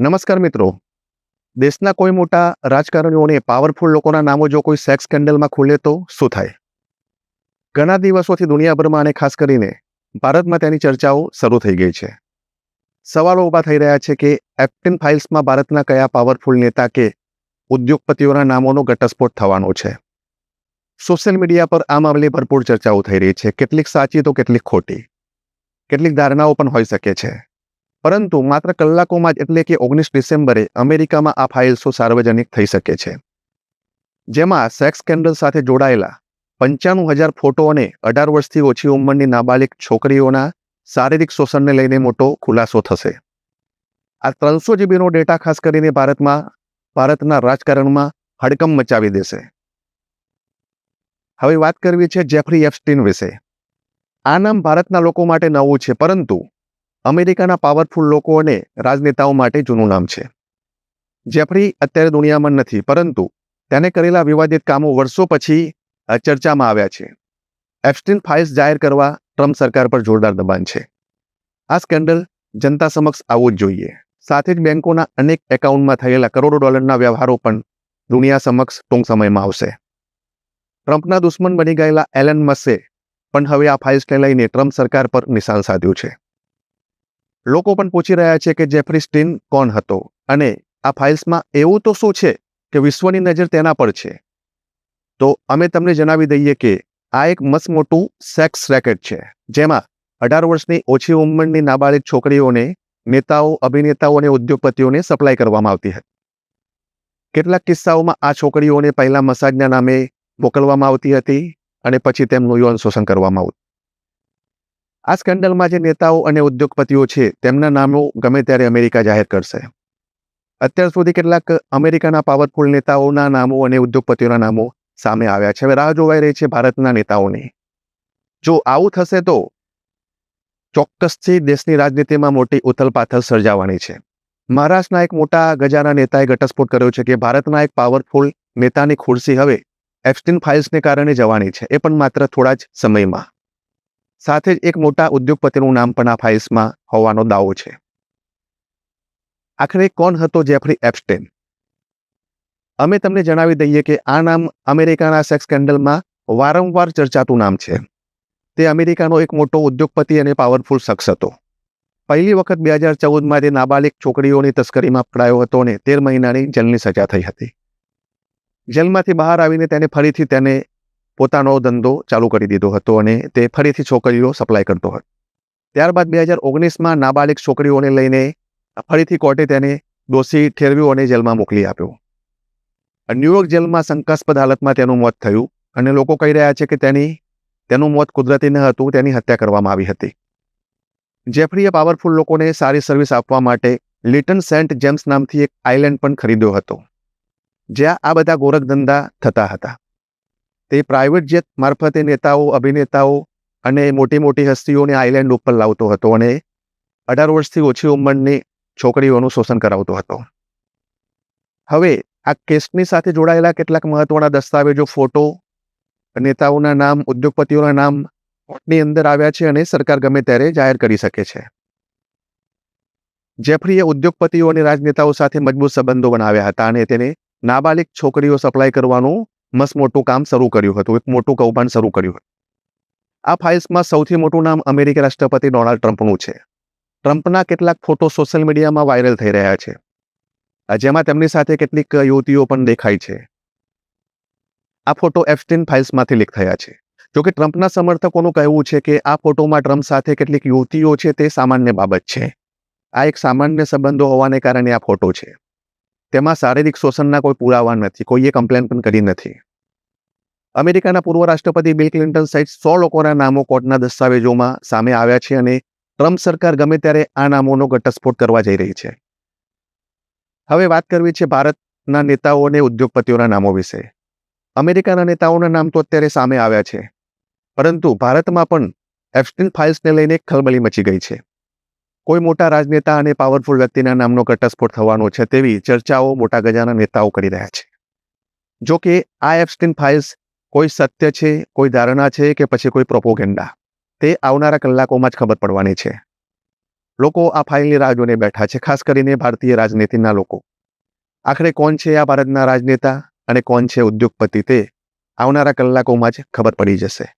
નમસ્કાર મિત્રો. દેશના કોઈ મોટા રાજકારણીઓને પાવરફુલ લોકોના નામો જો કોઈ સેક્સ સ્કેન્ડલમાં ખુલે તો શું થાય? ઘણા દિવસોથી દુનિયાભરમાં અને ખાસ કરીને ભારતમાં તેની ચર્ચાઓ શરૂ થઈ ગઈ છે. સવાલો ઊભા થઈ રહ્યા છે કે એપ્ટિન ફાઇલ્સમાં ભારતના કયા પાવરફુલ નેતા કે ઉદ્યોગપતિઓના નામોનો ઘટસ્ફોટ થવાનો છે? સોશિયલ મીડિયા પર આ મામલે ભરપૂર ચર્ચાઓ થઈ રહી છે. કેટલીક સાચી તો કેટલીક ખોટી. કેટલીક ધારણાઓ પણ હોઈ શકે છે. પરંતુ માત્ર કલાકોમાં જ એટલે કે ઓગણીસ ડિસેમ્બરે અમેરિકામાં આ ફાઇલ્સો સાર્વજનિક થઈ શકે છે? જેમાં સેક્સ સ્કેન્ડલ સાથે જોડાયેલા પંચાણું હજાર ફોટો અને અઢાર વર્ષથી ઓછી ઉંમરની નાબાલિક છોકરીઓના શારીરિક શોષણને લઈને મોટો ખુલાસો થશે. આ ત્રણસો જીબીનો ડેટા ખાસ કરીને ભારતમાં, ભારતના રાજકારણમાં હડકંપ મચાવી દેશે. હવે વાત કરવી છે જેફરી એફસ્ટીન વિશે. આ નામ ભારતના લોકો માટે નવું છે, પરંતુ અમેરિકાના પાવરફુલ લોકો અને રાજનેતાઓ માટે જૂનું નામ છે. જેફરી અત્યારે દુનિયામાં નથી, પરંતુ તેને કરેલા વિવાદિત કામો વર્ષો પછી ચર્ચામાં આવ્યા છે. એફસ્ટીન ફાઇલ્સ જાહેર કરવા ટ્રમ્પ સરકાર પર જોરદાર દબાણ છે. આ સ્કેન્ડલ જનતા સમક્ષ આવવું જ જોઈએ. સાથે જ બેંકોના અનેક એકાઉન્ટમાં થયેલા કરોડો ડોલરના વ્યવહારો પણ દુનિયા સમક્ષ ટૂંક સમયમાં આવશે. ટ્રમ્પના દુશ્મન બની ગયેલા એલન મસે પણ હવે આ ફાઇલ્સને લઈને ટ્રમ્પ સરકાર પર નિશાન સાધ્યું છે. લોકો પણ પૂછી રહ્યા છે કે જેફરી સ્ટીન કોણ હતો? અને આ ફાઇલ્સમાં એવું તો શું છે કે વિશ્વની નજર તેના પર છે? તો અમે તમને જણાવી દઈએ કે આ એક મસ્ત મોટું સેક્સ રેકેટ છે, જેમાં અઢાર વર્ષની ઓછી ઉંમરની નાબાલિગ છોકરીઓને, નેતાઓ, અભિનેતાઓ અને ઉદ્યોગપતિઓને સપ્લાય કરવામાં આવતી હતી. કેટલાક કિસ્સાઓમાં આ છોકરીઓને પહેલા મસાજના નામે મોકલવામાં આવતી હતી અને પછી તેમનું યૌન શોષણ કરવામાં આવતું આ સ્કેન્ડલમાં જે નેતાઓ અને ઉદ્યોગપતિઓ છે, તેમના નામો ગમે ત્યારે અમેરિકા જાહેર કરશે. અત્યાર સુધી કેટલાક અમેરિકાના પાવરફુલ નેતાઓના નામો અને ઉદ્યોગપતિઓના નામો સામે આવ્યા છે. હવે રાહ જોવાઈ રહી છે ભારતના નેતાઓની. જો આવું થશે તો ચોક્કસથી દેશની રાજનીતિમાં મોટી ઉથલપાથલ સર્જાવાની છે. મહારાષ્ટ્રના એક મોટા ગજાના નેતાએ ઘટસ્ફોટ કર્યો છે કે ભારતના એક પાવરફુલ નેતાની ખુરશી હવે એફસ્ટીન ફાઇલ્સને કારણે જવાની છે. એ પણ માત્ર થોડા જ સમયમાં. સાથે જ એક મોટા ઉદ્યોગપતિનું નામ પણ આ ફાઇલ્સમાં હોવાનો દાવો છે. આખરે કોણ હતો જેફરી એપસ્ટેન? અમે તમને જણાવી દઈએ કે આ નામ અમેરિકાના સેક્સ સ્કેન્ડલમાં વારંવાર ચર્ચાતું નામ છે. તે અમેરિકાનો એક મોટો ઉદ્યોગપતિ અને પાવરફુલ શખ્સ હતો. પહેલી વખત બે હજાર ચૌદમાં તે નાબાલિક છોકરીઓની તસ્કરીમાં પકડાયો હતો અને તેર મહિનાની જેલની સજા થઈ હતી. જેલમાંથી બહાર આવીને તેને ફરીથી તેને પોતાનો ધંધો ચાલુ કરી દીધો હતો અને તે ફરીથી છોકરીઓ સપ્લાય કરતો હતો. ત્યારબાદ બે હજાર ઓગણીસમાં નાબાલિક છોકરીઓને લઈને ફરીથી કોર્ટે તેને દોષી ઠેરવ્યો અને જેલમાં મોકલી આપ્યો. ન્યુયોર્ક જેલમાં શંકાસ્પદ હાલતમાં તેનું મોત થયું અને લોકો કહી રહ્યા છે કે તેની, તેનું મોત કુદરતી ન હતું, તેની હત્યા કરવામાં આવી હતી. જેફરીએ પાવરફુલ લોકોને સારી સર્વિસ આપવા માટે લિટન સેન્ટ જેમ્સ નામથી એક આઇલેન્ડ પણ ખરીદ્યો હતો. જ્યાં આ બધા ગોરખ ધંધા થતા હતા. તે પ્રાઇવેટ જેટ મારફતે નેતાઓ, અભિનેતાઓ અને મોટી મોટી હસ્તીઓને આઇલેન્ડ ઉપર લાવતો હતો અને અઢાર વર્ષથી ઓછી ઉંમરની છોકરીઓનું શોષણ કરાવતો હતો. હવે આ કેસની સાથે જોડાયેલા કેટલાક મહત્વના દસ્તાવેજો, ફોટો, નેતાઓના નામ, ઉદ્યોગપતિઓના નામ કોર્ટની અંદર આવ્યા છે અને સરકાર ગમે ત્યારે જાહેર કરી શકે છે. જેફરીએ ઉદ્યોગપતિઓ અને રાજનેતાઓ સાથે મજબૂત સંબંધો બનાવ્યા હતા અને તેને નાબાલિક છોકરીઓ સપ્લાય કરવાનું મસ્ત મોટું કામ શરૂ કર્યું હતું. એક મોટું કૌભાંડ શરૂ કર્યું હતું. આ ફાઇલ્સમાં સૌથી મોટું નામ અમેરિકી રાષ્ટ્રપતિ ડોનાલ્ડ ટ્રમ્પનું છે. ટ્રમ્પના કેટલાક ફોટો સોશિયલ મીડિયામાં વાયરલ થઈ રહ્યા છે. જેમાં તેમની સાથે કેટલીક યુવતીઓ પણ દેખાય છે. આ ફોટો એફસ્ટીન ફાઇલ્સમાંથી લીક થયા છે. જોકે ટ્રમ્પના સમર્થકોનું કહેવું છે કે આ ફોટોમાં ટ્રમ્પ સાથે કેટલીક યુવતીઓ છે તે સામાન્ય બાબત છે. આ એક સામાન્ય સંબંધો હોવાને કારણે આ ફોટો છે. તેમાં શારીરિક શોષણના કોઈ પુરાવા નથી, કોઈએ કમ્પ્લેન પણ કરી નથી. અમેરિકાના પૂર્વ રાષ્ટ્રપતિ બિલ ક્લિન્ટન સહિત સો લોકોના નામો કોર્ટના દસ્તાવેજોમાં સામે આવ્યા છે અને ટ્રમ્પ સરકાર ગમે ત્યારે આ નામોનો ઘટસ્ફોટ કરવા જઈ રહી છે. હવે વાત કરવી છે ભારતના નેતાઓ અને ઉદ્યોગપતિઓના નામો વિશે. અમેરિકાના નેતાઓના નામ તો અત્યારે સામે આવ્યા છે. પરંતુ ભારતમાં પણ એફસ્ટીન ફાઇલ્સને લઈને ખલબલી મચી ગઈ છે. કોઈ મોટા રાજનેતા અને પાવરફુલ વ્યક્તિના નામનો ઘટસ્ફોટ થવાનો છે તેવી ચર્ચાઓ મોટા ગજાના નેતાઓ કરી રહ્યા છે. જો કે આ એફસ્ટીન ફાઇલ્સ કોઈ સત્ય છે, કોઈ ધારણા છે કે પછી કોઈ પ્રોપોગેન્ડા? તે આવનારા કલાકોમાં જ ખબર પડવાની છે. લોકો આ ફાઇલની રાહ જોઈને બેઠા છે, ખાસ કરીને ભારતીય રાજનીતિના લોકો. આખરે કોણ છે આ ભારતના રાજનેતા અને કોણ છે ઉદ્યોગપતિ તે આવનારા કલાકોમાં જ ખબર પડી જશે.